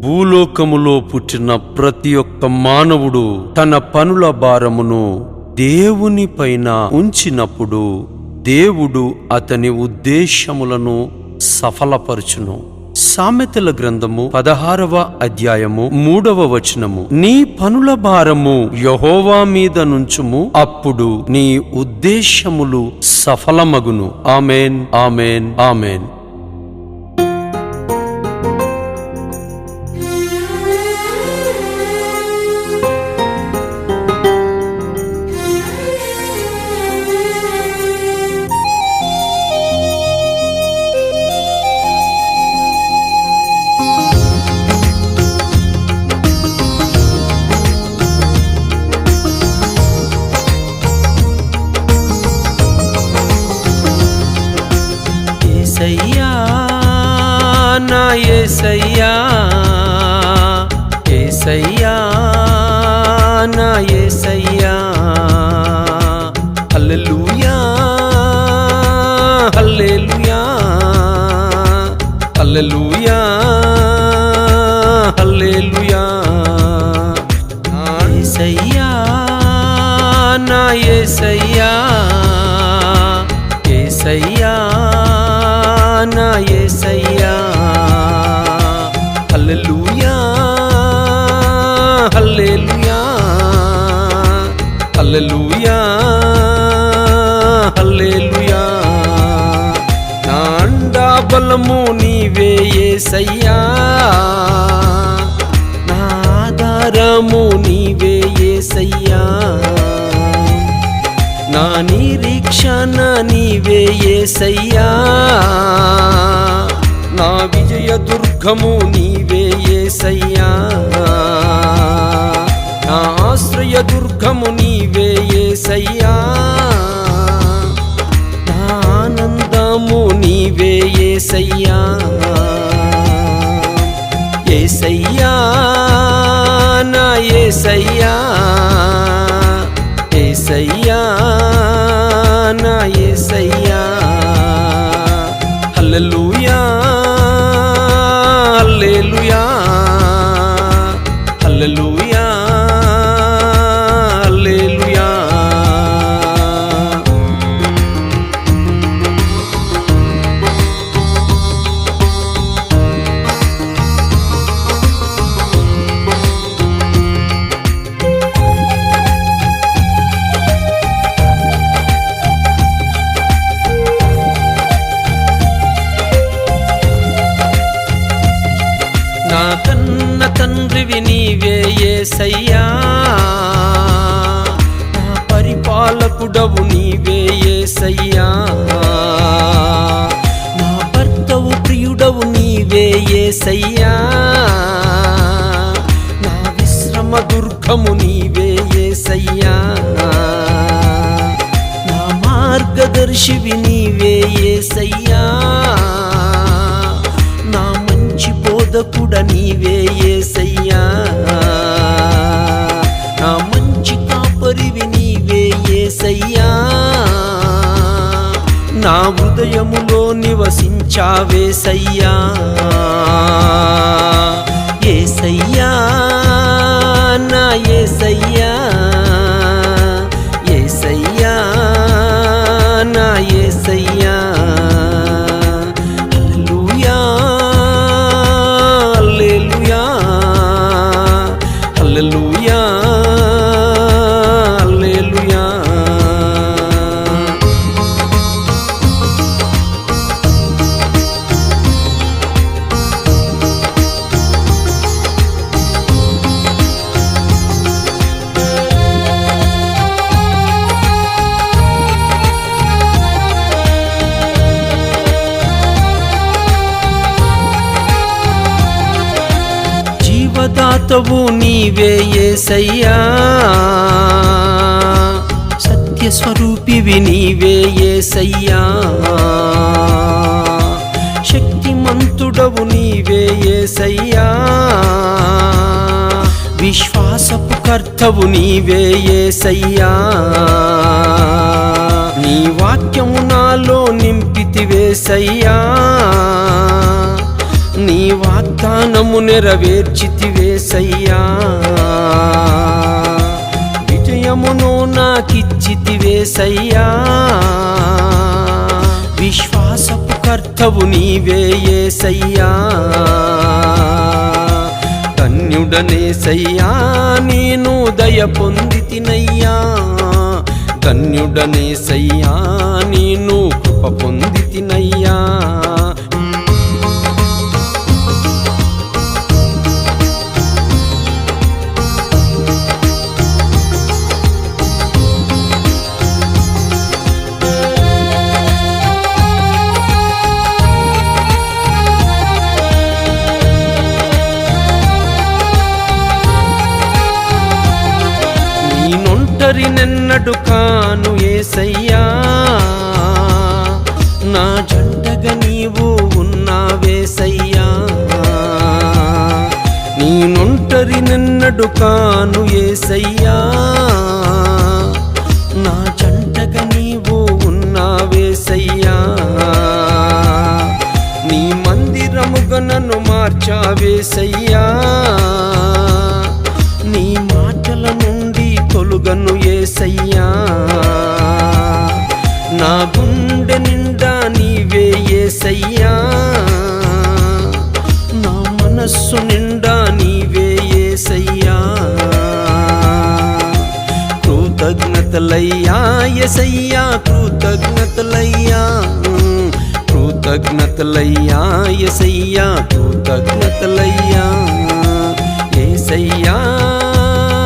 భూలోకములో పుట్టిన ప్రతి ఒక్క మానవుడు తన పనుల భారమును దేవుని పైన ఉంచినప్పుడు దేవుడు అతని ఉద్దేశములను సఫలపరచును. సామెతల గ్రంథము పదహారవ అధ్యాయము మూడవ వచనము. నీ పనుల భారము యహోవా మీద నుంచుము అప్పుడు నీ ఉద్దేశములు సఫలమగును. Amen amen amen. నా ఏసయ్యా ఏసయ్యా నా ఏసయ్యా. హల్లెలూయా హల్లెలూయా హల్లెలూయా హల్లెలూయా. ఏసయ్యా నా ఏసయ్యా. బలము నీవే ఏసయ్యా. నా ఆధారము నీవే ఏసయ్యా. నా నిరీక్షణ నీవే ఏసయ్యా. నా విజయ దుర్గము నీవే ఏసయ్యా. నా ఆశ్రయ దుర్గము నీవే ఏసయ్యా. ఏసయ్యా. ఏసయ్యా నా ఏసయ్యా. ఏసయ్యా నా ఏసయ్యా. హల్లెలూయా హల్లెలూయా. హల్లెలూయా. తండ్రివి నీవే ఏసయ్యా. నా పరిపాలకుడవు నీవే ఏసయ్యా. నా భర్తవు ప్రియుడవు నీవే ఏసయ్యా. నా విశ్రమ దుర్గము నీవే ఏసయ్యా. నా మార్గదర్శివి నీవే ఏసయ్యా. నా మంచి బోధకుడ నీవే ఏసయ్యా. ఏసయ్యా నా హృదయములో నివసించావేసయ్యా ఏసయ్యా నా ఏసయ్యా. జీవదాతవు నీవే ఏసయ్యా. సత్యస్వరూపివి నీవే ఏసయ్యా. శక్తిమంతుడవు నీవే ఏసయ్యా. విశ్వాసపు కర్తవు నీవే ఏసయ్యా. నీ వాక్యము నాలో నింపితివేసయ్యా. నీ వాగ్దానము నెరవేర్చితివేసయ్యా. విజయమును నాకిచ్చితివేసయ్యా. విశ్వాసపు కర్తవు నీవే ఏసయ్యా. ధన్యుడనేసయ్యా నేను దయ పొందితినయ్యా ధన్యుడనేసయ్యా నేను కృప పొంది నొంటరి కాను ఏసయ్యా. నా జంటగా నీవు ఉన్నావేసయ్యా నీ నిన్నడు కాను ఏసయ్యా. నా జంటగా నీవు ఉన్నావేసయ్యా నీ మందిరముగా నన్ను మార్చావేసయ్యా నా గుండె నిండా నీవే ఏసయ్యా. నా మనస్సు నిండా నీవే ఏసయ్యా. కృతజ్ఞతలయ్యా ఎసయ్యా కృతజ్ఞతలయ్యా. కృతజ్ఞతలయ్యా ఎసయ్యా కృతజ్ఞతలయ్యా. ఏసయ్యా.